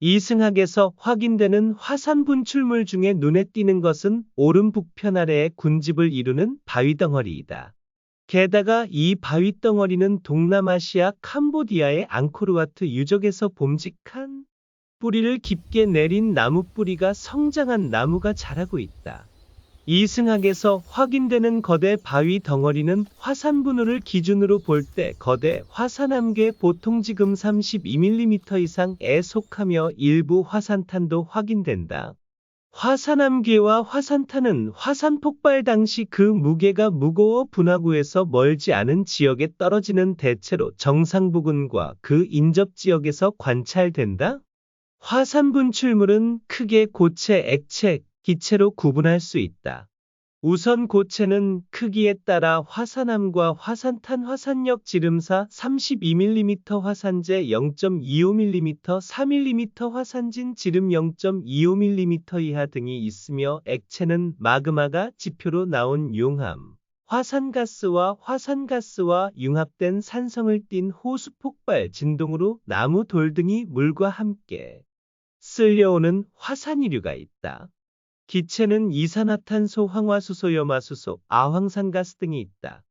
이승학에서 확인되는 화산 분출물 중에 눈에 띄는 것은 오름 북편 아래의 군집을 이루는 바위 덩어리이다. 게다가 이 바위 덩어리는 동남아시아 캄보디아의 앙코르와트 유적에서 봄직한 뿌리를 깊게 내린 나무 뿌리가 성장한 나무가 자라고 있다. 이승학에서 확인되는 거대 바위 덩어리는 화산 분호를 기준으로 볼 때 거대 화산암괴 보통 지금 32mm 이상에 속하며 일부 화산탄도 확인된다. 화산암괴와 화산탄은 화산 폭발 당시 그 무게가 무거워 분화구에서 멀지 않은 지역에 떨어지는 대체로 정상 부근과 그 인접 지역에서 관찰된다. 화산 분출물은 크게 고체, 액체, 기체로 구분할 수 있다. 우선 고체는 크기에 따라 화산암과 화산탄 화산력 지름사 32mm 화산재 0.25mm 4mm 화산진 지름 0.25mm 이하 등이 있으며 액체는 마그마가 지표로 나온 용암, 화산가스와 화산가스와 융합된 산성을 띤 호수 폭발 진동으로 나무 돌 등이 물과 함께 쓸려오는 화산이류가 있다. 기체는 이산화탄소, 황화수소, 염화수소, 아황산가스 등이 있다.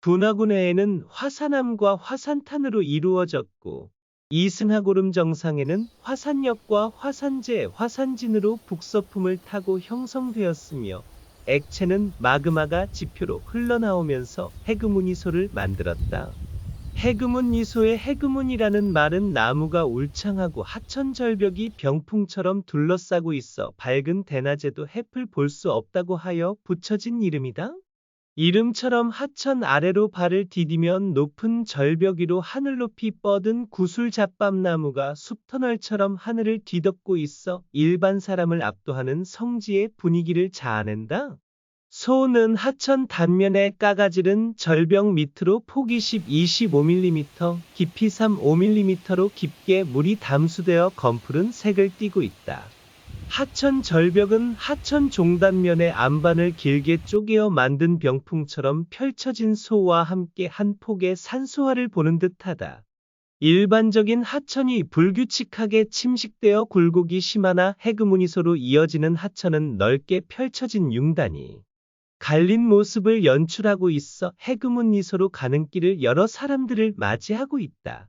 분화구 내에는 화산암과 화산탄으로 이루어졌고 이승하고름 정상에는 화산역과 화산재, 화산진으로 북서품을 타고 형성되었으며 액체는 마그마가 지표로 흘러나오면서 해그무늬소를 만들었다. 해그문이소의 해그문이라는 말은 나무가 울창하고 하천 절벽이 병풍처럼 둘러싸고 있어 밝은 대낮에도 햇을 볼수 없다고 하여 붙여진 이름이다. 이름처럼 하천 아래로 발을 디디면 높은 절벽 위로 하늘 높이 뻗은 구슬 잡밤나무가 숲터널처럼 하늘을 뒤덮고 있어 일반 사람을 압도하는 성지의 분위기를 자아낸다. 소는 하천 단면에 까가지른 절벽 밑으로 폭이 10, 25mm, 깊이 3, 5mm로 깊게 물이 담수되어 검푸른 색을 띠고 있다. 하천 절벽은 하천 종단면의 안반을 길게 쪼개어 만든 병풍처럼 펼쳐진 소와 함께 한 폭의 산소화를 보는 듯하다. 일반적인 하천이 불규칙하게 침식되어 굴곡이 심하나 해그무늬소로 이어지는 하천은 넓게 펼쳐진 융단이 갈린 모습을 연출하고 있어 해금은 미소로 가는 길을 여러 사람들을 맞이하고 있다.